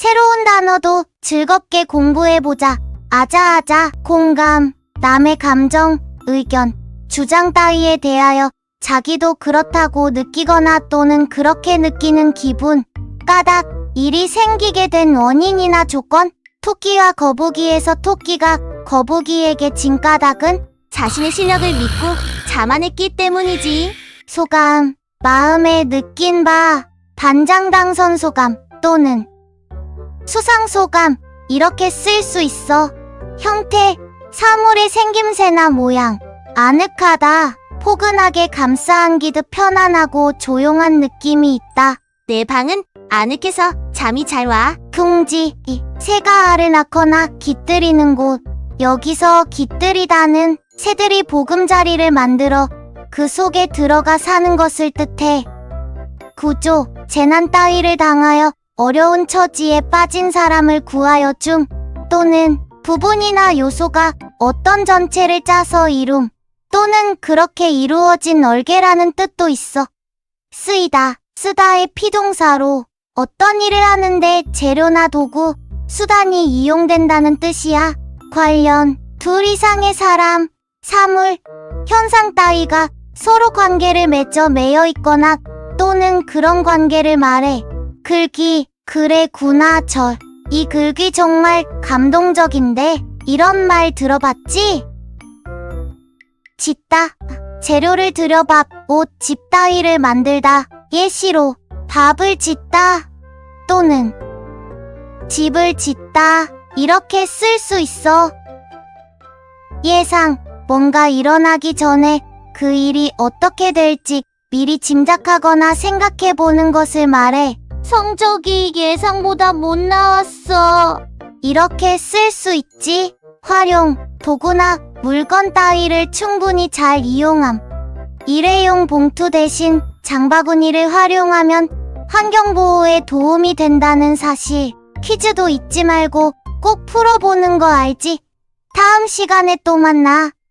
새로운 단어도 즐겁게 공부해보자. 아자아자, 공감, 남의 감정, 의견, 주장 따위에 대하여 자기도 그렇다고 느끼거나 또는 그렇게 느끼는 기분, 까닭, 일이 생기게 된 원인이나 조건, 토끼와 거북이에서 토끼가 거북이에게 진 까닭은 자신의 실력을 믿고 자만했기 때문이지. 소감, 마음에 느낀 바, 반장당선 소감 또는 수상소감, 이렇게 쓸 수 있어. 형태, 사물의 생김새나 모양, 아늑하다, 포근하게 감싸안기 듯 편안하고 조용한 느낌이 있다. 내 방은 아늑해서 잠이 잘 와. 둥지, 이, 새가 알을 낳거나 깃들이는 곳. 여기서 깃들이다는 새들이 보금자리를 만들어 그 속에 들어가 사는 것을 뜻해. 구조, 재난 따위를 당하여 어려운 처지에 빠진 사람을 구하여 줌 또는 부분이나 요소가 어떤 전체를 짜서 이룸 또는 그렇게 이루어진 얼개라는 뜻도 있어. 쓰이다, 쓰다의 피동사로 어떤 일을 하는데 재료나 도구, 수단이 이용된다는 뜻이야. 관련, 둘 이상의 사람, 사물, 현상 따위가 서로 관계를 맺어 매여 있거나 또는 그런 관계를 말해. 글귀, 글의 구나 절. 이 글귀 정말 감동적인데, 이런 말 들어봤지? 짓다. 재료를 들여 밥, 옷, 집 따위를 만들다. 예시로, 밥을 짓다. 또는 집을 짓다. 이렇게 쓸 수 있어. 예상, 뭔가 일어나기 전에 그 일이 어떻게 될지 미리 짐작하거나 생각해 보는 것을 말해. 성적이 예상보다 못 나왔어. 이렇게 쓸 수 있지. 활용, 도구나 물건 따위를 충분히 잘 이용함. 일회용 봉투 대신 장바구니를 활용하면 환경보호에 도움이 된다는 사실. 퀴즈도 잊지 말고 꼭 풀어보는 거 알지? 다음 시간에 또 만나.